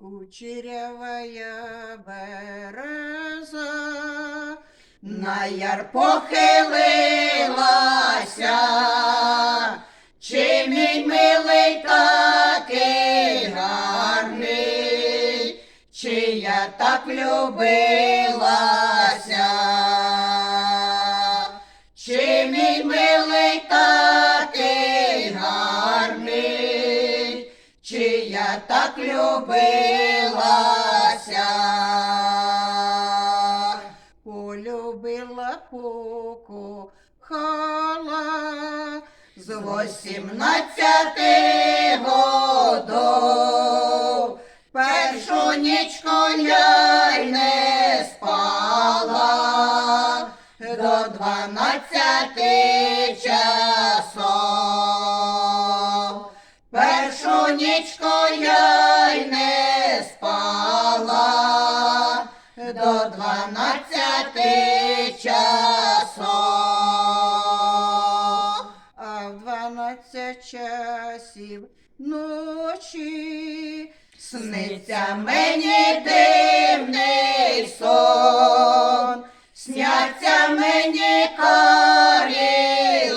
Кучерявая береза на яр похилилася, чи мій милий такий гарний, чи я так любилася, так любилася, полюбила покохала з восімнадцяти годов. Першу нічку я й не спала до дванадцяти часов. Часів ночі. Сниться мені дивний сон, сняться мені карі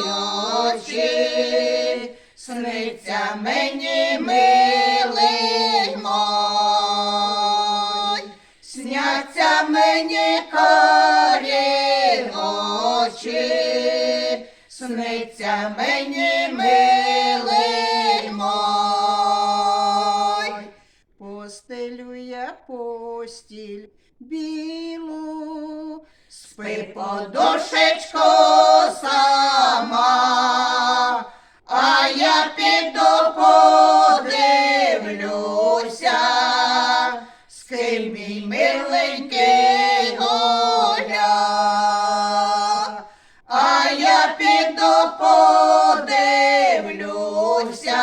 очі, сниться мені милий мой, сняться мені карі очі, сниться мені милий постіль білу, спи подушечко сама, а я піду подивлюся, з ким мій миленький гуля. А я піду подивлюся,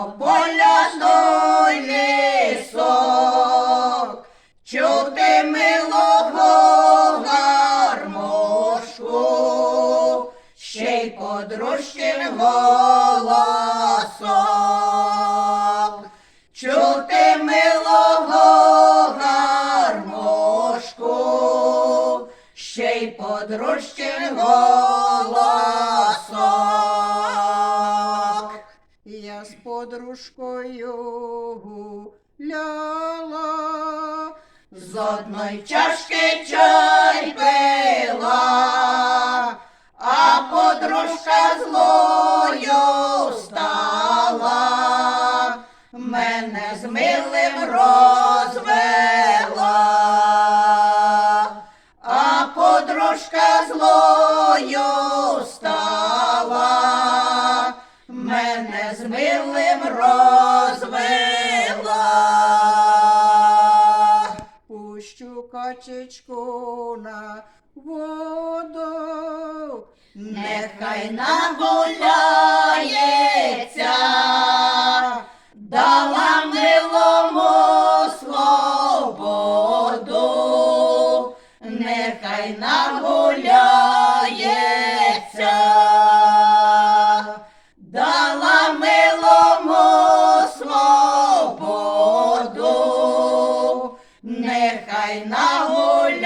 видно поля той лісок, чути милого гармошку, ще й подружчин голосок. Чути милого гармошку, ще й подружчин голосок. Подружкою гуляла, з одної чашки чай пила, а подружка злою стала, мене з милим розвела, Пущу на воду, нехай нагуляється, нехай нагуляє.